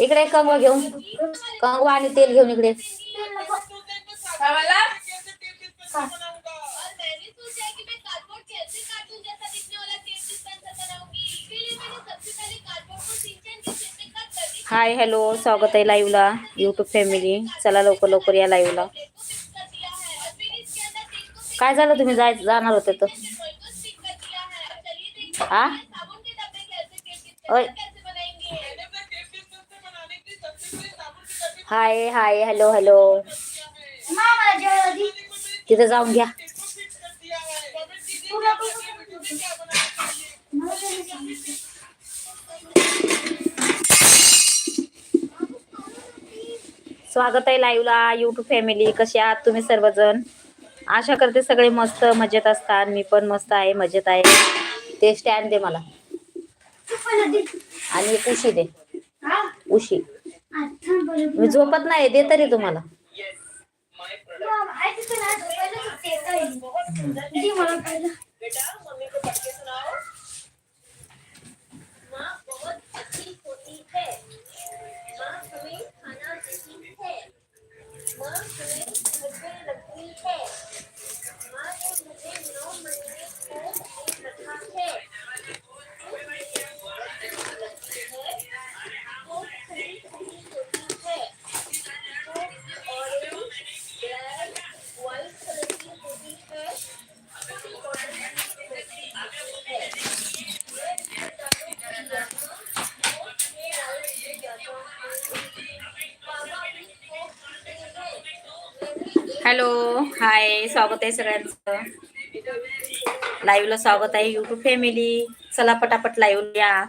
इकडे कंगवा घेऊन. कंगवा आणि तेल घेऊन इकडे. हाय हॅलो स्वागत आहे लाईव्हला युट्यूब फॅमिली चला लवकर लवकर या लाईव्हला काय झालं तुम्ही? जाय जाणार होते तर. है? और हाय हाय हॅलो हॅलो तिथं जाऊन घ्या. स्वागत आहे लाईव्हला यूट्यूब फॅमिली कसे आहात तुम्ही सर्वजण? आशा करते सगळे मस्त मजेत असतात. मी पण मस्त आहे मजेत आहे. ते स्टँड दे मला. आणि एक उशी दे. उशी. मी झोपत नाही दे तरी तुम्हाला. हॅलो हाय स्वागत आहे सगळ्यांचं. लाईव्हला स्वागत आहे युट्यूब फॅमिली चला पटापट लाईव्ह या.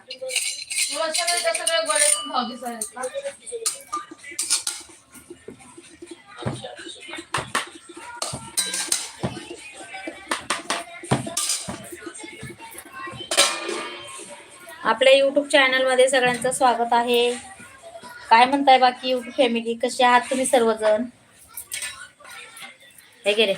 आपल्या युट्यूब चॅनलमध्ये सगळ्यांचं स्वागत आहे. काय म्हणताय बाकी युट्यूब फॅमिली कसे आहात तुम्ही सर्वजण? हे गे रे.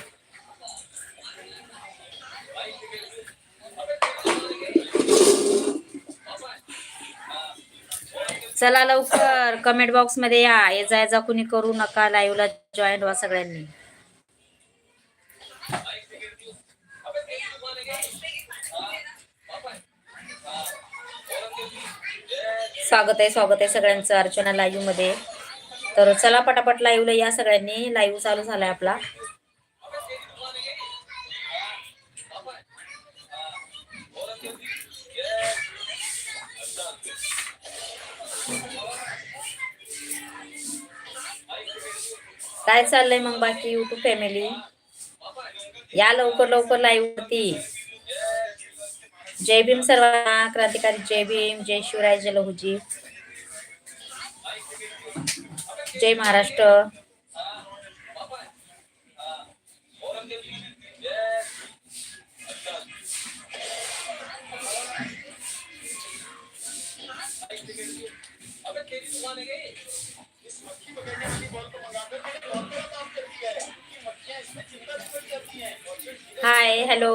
चला लवकर कमेंट बॉक्समध्ये या. ये जा जा कुणी करू नका. लाईव्हला जॉईन व्हा सगळ्यांनी. स्वागत आहे स्वागत आहे सगळ्यांचं अर्चना लाईव्हमध्ये. तर चला पटापट लाईव्हला या सगळ्यांनी. लाईव्ह चालू झालाय आपला. काय चाललंय मग बाकी युट्यूब फॅमिली या लवकर लवकर लाईव्ह होती जय भीम सर्वांना क्रांतिकारी जय भीम जय शिवराय जय लहुजी. जय महाराष्ट्र. Hi hello.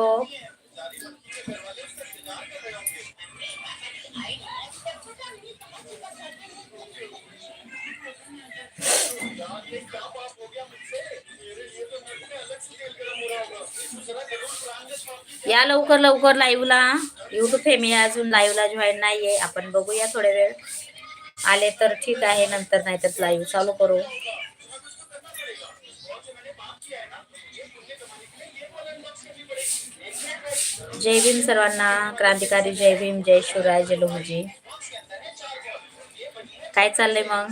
या लवकर लवकर लाईव्हला युट्यूब फेमी अजून लाईव्हला जॉईन नाहीये. आपण बघूया थोड्या वेळ. आले तर ठीक आहे नंतर नाही तर लाईव्ह चालू करू. जय भीम सर्वांना. क्रांतिकारी जय भीम जय शिवराय जय लोहजी. काय चाललंय मग?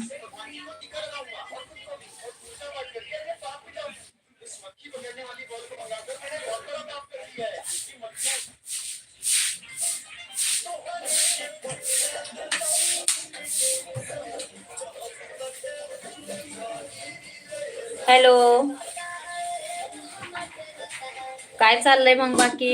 हॅलो. काय चाललंय मग बाकी?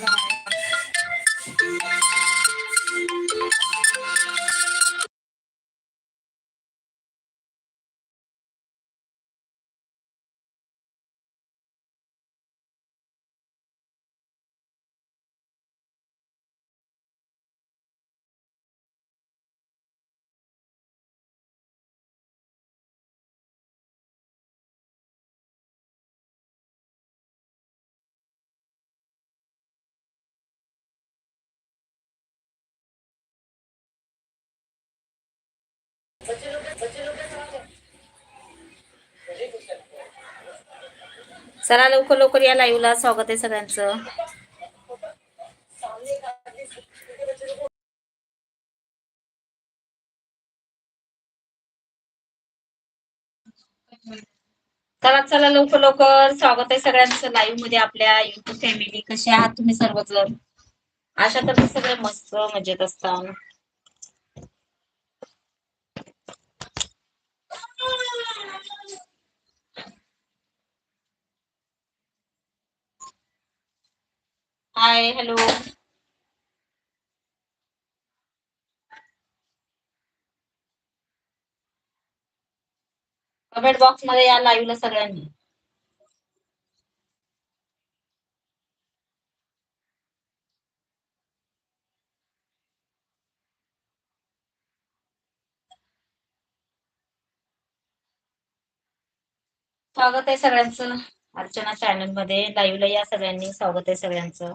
Bye. चला लवकर लवकर या लाईव्हला स्वागत आहे सगळ्यांचं. चला चला लवकर लवकर. स्वागत आहे सगळ्यांचं लाईव्हमध्ये आपल्या युट्यूब फॅमिली कसे आहात तुम्ही सर्वजण? आशा तर सगळे मस्त मजेत असतात. हाय हॅलो कमेंट बॉक्समध्ये या लाईव्हला सगळ्यांनी. स्वागत आहे सगळ्यांचं. अर्चना चॅनलमध्ये लाईव्हला या सगळ्यांनी. स्वागत आहे सगळ्यांचं.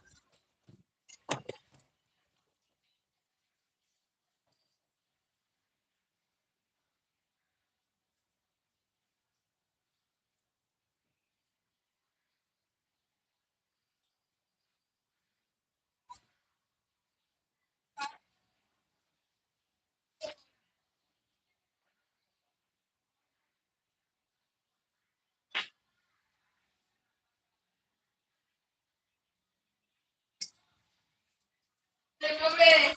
ते